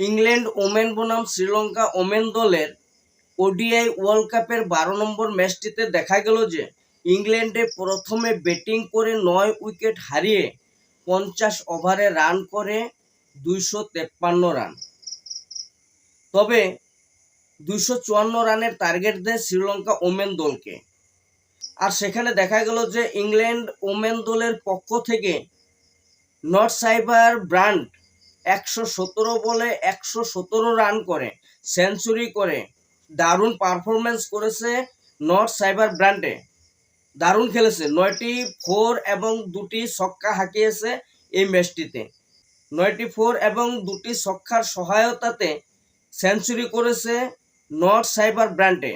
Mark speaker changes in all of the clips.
Speaker 1: England women বনাম Sri Lanka women দলের ODI world কাপের বারো নম্বর ম্যাচটিতে দেখা গেল যে ইংল্যান্ডে প্রথমে ব্যাটিং করে নয় উইকেট হারিয়ে পঞ্চাশ ওভারে রান করে দুইশো তেপ্পান্ন রান। তবে দুইশো চুয়ান্ন রানের টার্গেট দেয় শ্রীলঙ্কা ওমেন দলকে। আর সেখানে দেখা গেল যে ইংল্যান্ড ওমেন দলের পক্ষ থেকে নর্থ সাইবার ব্রান্ড একশো সতেরো বলে একশো সতেরো রান করে সেঞ্চুরি করে, দারুণ পারফরমেন্স করেছে নর্থ সাইবার ব্র্যান্ডে দারুণ খেলেছে, নয়টি ফোর এবং দুটি ছক্কা হাঁকিয়েছে এই ম্যাচটিতে নয়টি ফোর এবং দুটি ছক্কার সহায়তাতে সেঞ্চুরি করেছে নর্থ সাইবার ব্র্যান্ডে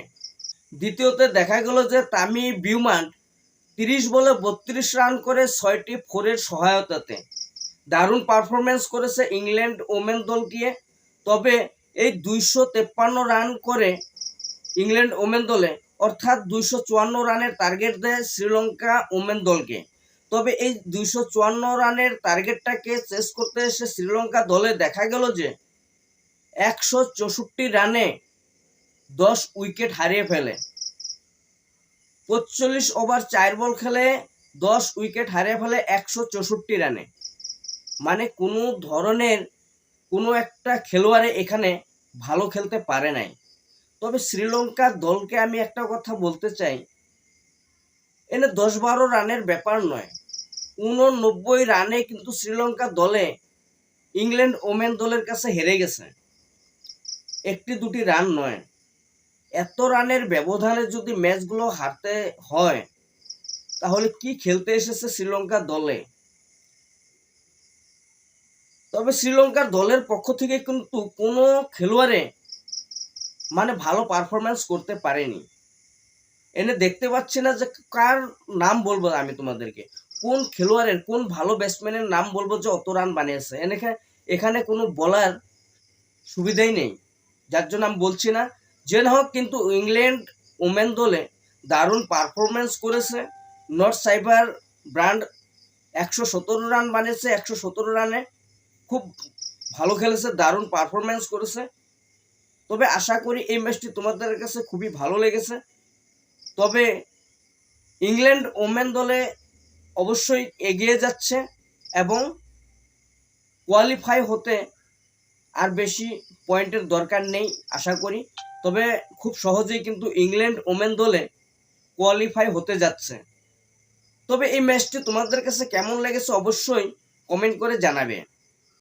Speaker 1: দ্বিতীয়তে দেখা গেল যে তামি বিউমান তিরিশ বলে বত্রিশ রান করে ছয়টি ফোরের সহায়তাতে। দারুণ পারফরমেন্স করেছে ইংল্যান্ড ওমেন দলটিয়ে তবে এই দুইশো তেপ্পান্ন রান করে ইংল্যান্ড ওমেন দলে, অর্থাৎ দুইশো চুয়ান্ন রানের টার্গেট দেয় শ্রীলঙ্কা ওমেন দলকে। তবে এই দুইশো চুয়ান্ন রানের টার্গেটটাকে শেষ করতে এসে শ্রীলঙ্কা দলে দেখা গেল যে, একশো চৌষট্টি রানে দশ উইকেট হারিয়ে ফেলে। পঁচল্লিশ ওভার চার বল খেলে দশ উইকেট হারিয়ে ফেলে একশো চৌষট্টি রানে। মানে কোনো ধরনের কোনো একটা খেলোয়াড়ে এখানে ভালো খেলতে পারে নাই। তবে শ্রীলঙ্কার দলকে আমি একটা কথা বলতে চাই। এনে দশ বারো রানের ব্যাপার নয়। উননব্বই রানে কিন্তু শ্রীলঙ্কা দলে ইংল্যান্ড ওমেন দলের কাছে হেরে গেছে। একটি দুটি রান নয়। এত রানের ব্যবধানে যদি ম্যাচগুলো হারতে হয়, তাহলে কি খেলতে এসেছে শ্রীলঙ্কা দলে? তবে শ্রীলঙ্কার দলের পক্ষ থেকে কিন্তু কোনো খেলোয়াড়ে মানে ভালো পারফরমেন্স করতে পারেনি। এনে দেখতে পাচ্ছি না যে কার নাম বলব আমি তোমাদেরকে। কোন খেলোয়াড়ের, কোন ভালো ব্যাটসম্যানের নাম বলব যে অত রান বানিয়েছে? এনে এখানে কোনো বলার সুবিধাই নেই। যার জন্য আমি বলছি না, যে হোক কিন্তু ইংল্যান্ড ওমেন দলে দারুণ পারফরমেন্স করেছে। নর্থ সাইবার ব্র্যান্ড একশো সতেরো রান বানিয়েছে, একশো সতেরো রানে খুব ভালো খেলেছে, দারুণ পারফরমেন্স করেছে। তবে আশা করি এই ম্যাচটি তোমাদের কাছে খুবই ভালো লেগেছে। তবে ইংল্যান্ড ওমেন দলে অবশ্যই এগিয়ে যাচ্ছে এবং কোয়ালিফাই হতে আর বেশি পয়েন্টের দরকার নেই আশা করি। তবে খুব সহজেই কিন্তু ইংল্যান্ড ওমেন দলে কোয়ালিফাই হতে যাচ্ছে। তবে এই ম্যাচটি তোমাদের কাছে কেমন লেগেছে অবশ্যই কমেন্ট করে জানাবে।